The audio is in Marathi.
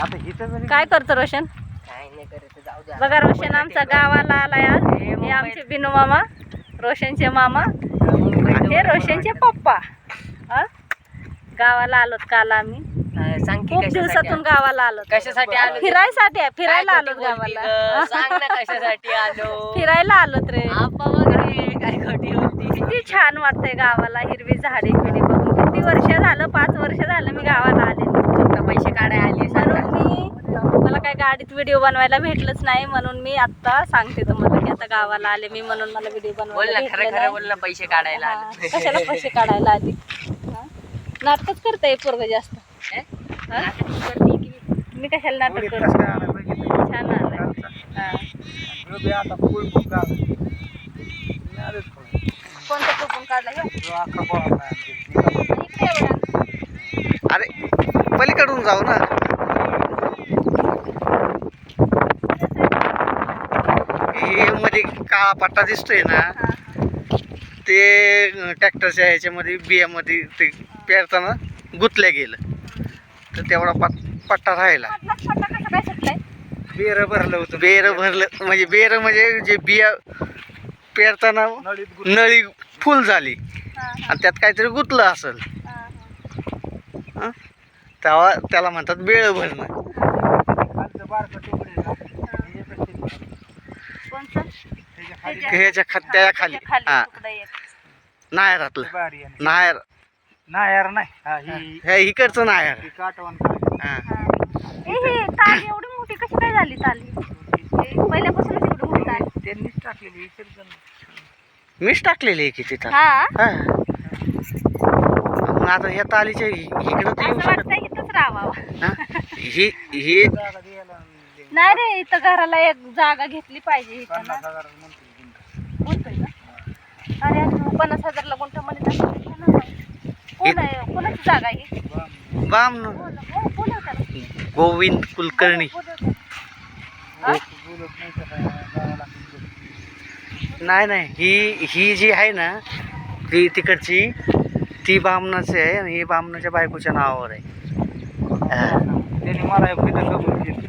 आता हिथं जरी काय करतो रोशन? काय नाही करत जाऊ द्या बघा रोशन आमचा गावाला आलाय आज हे आमचे बिनू मामा रोशनचे मामा हे रोशनचे पप्पा हा? गावाला आलोत काल आम्ही. सांग की खूप कशासाठी दिवसातून आलो? गावाला आलो कशासाठी आलो फिरायसाठी फिरायला बोलती गावाला. ग? सांग ना कशासाठी आलो? फिरायला आलोत रे. आप्पा वगैरे काय खोटी होती किती छान वाटतंय गावाला हिरवी झाडे पिढी बघून. किती वर्ष झालं मी गावाला आले पैसे काढाय आली म्हणून मी मला काय गाडीत व्हिडिओ बनवायला भेटलंच नाही म्हणून मी आता सांगते तुम्हाला की आता गावाला आले मी म्हणून मला व्हिडिओ बोल बनवायला ना खरं भेटलं खरं नाही. बोल ना पैसे काढायला हा, आलो कशाला पैसे काढायला आली हा? नाटकच करताय पोरग जास्त हे? नाटक तू करती की? मी कशाला नाटक करतो छान आलंय. हा. कोणतं कुपून काढलं ह्यो? अरे पलीकडून जाऊ ना हे मध्ये काळा पट्टा दिसतोय ना हा. ते ट्रॅक्टरच्या ह्याच्यामध्ये बियामध्ये ते पेरताना गुतल्या गेलं. तर तेवढा पट पट्टा राहिला. बेरं भरलं होतं. बेर भरलं म्हणजे बेर म्हणजे जे बिया पेरताना नळी फुल झाली. हा, हा, आणि त्यात काहीतरी गुतलं असेल. हा, हा. हं? तेव्हा त्याला म्हणतात बेळ भरणं. ह्याच्या खा त्याच्याखाली. त्याच्याखाली हा. तुकडं एक. नायरातलं. बारी आहे. नायर. नाही. यार नाही हा, ही इकडचं नायर. ही काटवण काढली. हा. हा. ए, हे ताली एवढी मोठी कशी काय झाली ताली पहिल्यापासूनच एवढी मोठी ताली त्यांनीच टाकलेली विसर्जन मीच टाकलेली आहे की तिथं? हा? हा. मग आता ह्या तालीच्या इ- इकडं तर येऊ असं शकत वाटतं इथंच राहावं. हा? ही ही जागा द्यायला आणि नाही रे इथं घराला एक जागा घेतली पाहिजे इथं ना पन्नास हजार म्हणतो गुंठा. बोलतोय ना अरे अरे पन्नास हजारला गुंठा म्हणत असेल तर ना मग. कोण आहे कोणाची जागा आहे ही? कोण हो, कोण आहे त्याला? गोविंद कुलकर्णी कोण आहे त्याला? बोलत नाही तर काय. नाही नाही ही ही जी आहे ना ती तिकडची ती बामणाची आहे आणि ही बामणाच्या बायकोच्या नावावर आहे हा. त्यांनी मला एक इथं कबूल केलं